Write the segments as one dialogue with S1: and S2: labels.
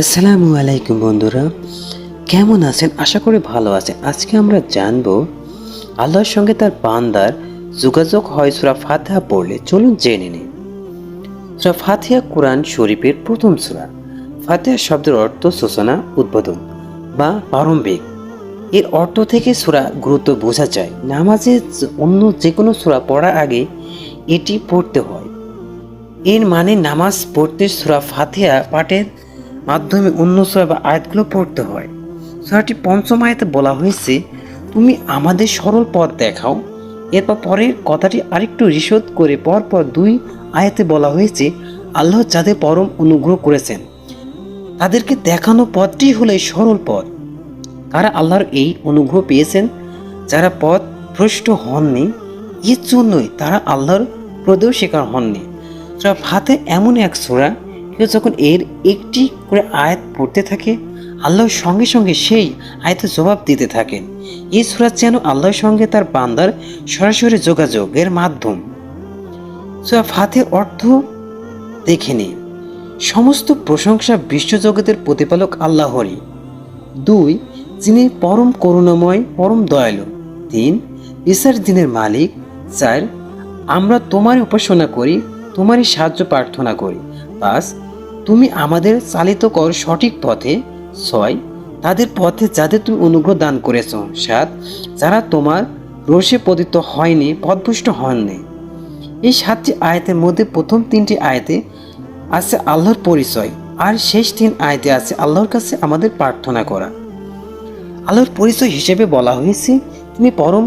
S1: আসসালামু আলাইকুম বন্ধুরা, কেমন আছেন? আশা করি ভালো আছেন। আজকে আমরা জানব, আল্লাহর সঙ্গে তার বান্দার যোগাযোগ হয় সুরা ফাতিহা পড়লে। চলুন জেনে নিন সুরা ফাতিহা কোরআন শরীফের প্রথম সুরা। ফাতিহা শব্দের অর্থ সূচনা, উদ্বোধন বা প্রারম্ভিক এর অর্থ থেকে সুরা গুরুত্ব বোঝা যায়। নামাজে অন্য যে কোনো সুরা পড়ার আগে এটি পড়তে হয়। এর মানে নামাজ পড়তে সুরা ফাতিহা পাঠের মাধ্যমে অন্য সুরা বা আয়াতগুলো পড়তে হয়। সুরাটি পঞ্চম আয়াতে বলা হয়েছে, তুমি আমাদের সরল পথ দেখাও। এরপর পরের কথাটি আরেকটু রিশোধ করে পরপর দুই আয়াতে বলা হয়েছে, আল্লাহ যাদের পরম অনুগ্রহ করেছেন, তাদেরকে দেখানো পথটি হলো সরল পথ। কারা আল্লাহর এই অনুগ্রহ পেয়েছেন, যারা পথ ভ্রষ্ট হননি, এর জন্যই তারা আল্লাহর প্রদেও শিকার হননি। সুরা ফাতে এমন এক সোরা কেউ যখন এর একটি করে আয়াত পড়তে থাকে আল্লাহর সঙ্গে সঙ্গে সেই আয়াতের জবাব দিতে থাকেন। এই সুরা যেন আল্লাহর সঙ্গে তার বান্দার সরাসরি যোগাযোগের মাধ্যম। সুরা ফাতে অর্থ দেখে নিন। সমস্ত প্রশংসা বিশ্বজগতের প্রতিপালক আল্লাহরই। দুই, যিনি পরম করুণাময়, পরম দয়ালু। তিন বিচার দিনের মালিক। চার, আমরা তোমার উপাসনা করি, তোমারই সাহায্য প্রার্থনা করি। পাঁচ তুমি আমাদের চালিত কর সঠিক পথে। ছয়, তাদের পথে যাদের তুমি অনুগ্রহ দান করেছ। সাত, যারা তোমার রোষে পতিত হয়নি পথভুষ্ট হননি। এই সাতটি আয়াতের মধ্যে প্রথম তিনটি আয়াতে আছে আল্লাহর পরিচয়, আর শেষ তিন আয়তে আছে আল্লাহর কাছে আমাদের প্রার্থনা করা। আল্লাহর পরিচয় হিসেবে বলা হয়েছে, তিনি পরম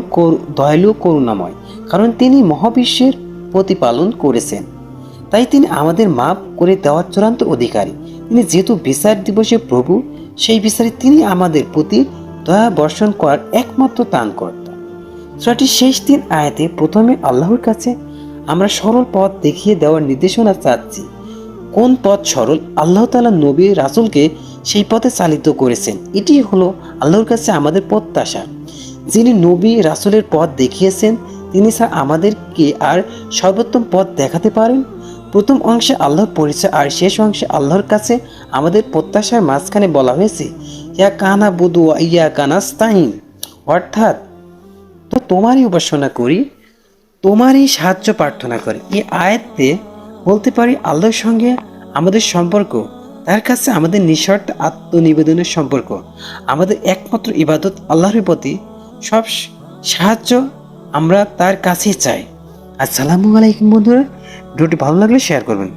S1: দয়ালু করুণাময়, কারণ তিনি মহাবিশ্বের প্রতিপালন করেছেন। তাই তিনি আমাদের মাপ করে দেওয়ার চূড়ান্ত অধিকারী। তিনি যেহেতু বিচার দিবসে প্রভু, সেই বিচারে তিনি আমাদের প্রতি দয়া বর্ষণ করার একমাত্র ত্রাণকর্তা সুরাটির শেষ দিন আয়াতে প্রথমে আল্লাহর কাছে আমরা সরল পথ দেখিয়ে দেওয়ার নির্দেশনা চাচ্ছি। কোন পথ সরল? আল্লাহ তালা নবী, রাসুলকে সেই পথে চালিত করেছেন। এটি হলো আল্লাহর কাছে আমাদের প্রত্যাশা। যিনি নবী, রাসুলের পথ দেখিয়েছেন, তিনি স্যার আমাদেরকে আর সর্বোত্তম পথ দেখাতে পারেন? প্রথম অংশে আল্লাহর পরিচয় আর শেষ অংশে আল্লাহর কাছে আমাদের প্রত্যাশার মাঝখানে বলা হয়েছে, ইয়া কানা বুধু ইয়া কানাস্তাহিন অর্থাৎ, তো তোমারই উপাসনা করি, তোমারই সাহায্য প্রার্থনা করি। এই আয়াতে বলতে পারি আল্লাহর সঙ্গে আমাদের সম্পর্ক, তার কাছে আমাদের নিঃশর্ত আত্মনিবেদনের সম্পর্ক। আমাদের একমাত্র ইবাদত আল্লাহর প্রতি সব সাহায্য আমরা তার কাছেই চাই। আসসালামু আলাইকুম বন্ধুরা ভিডিওটি ভালো লাগলে শেয়ার করবেন।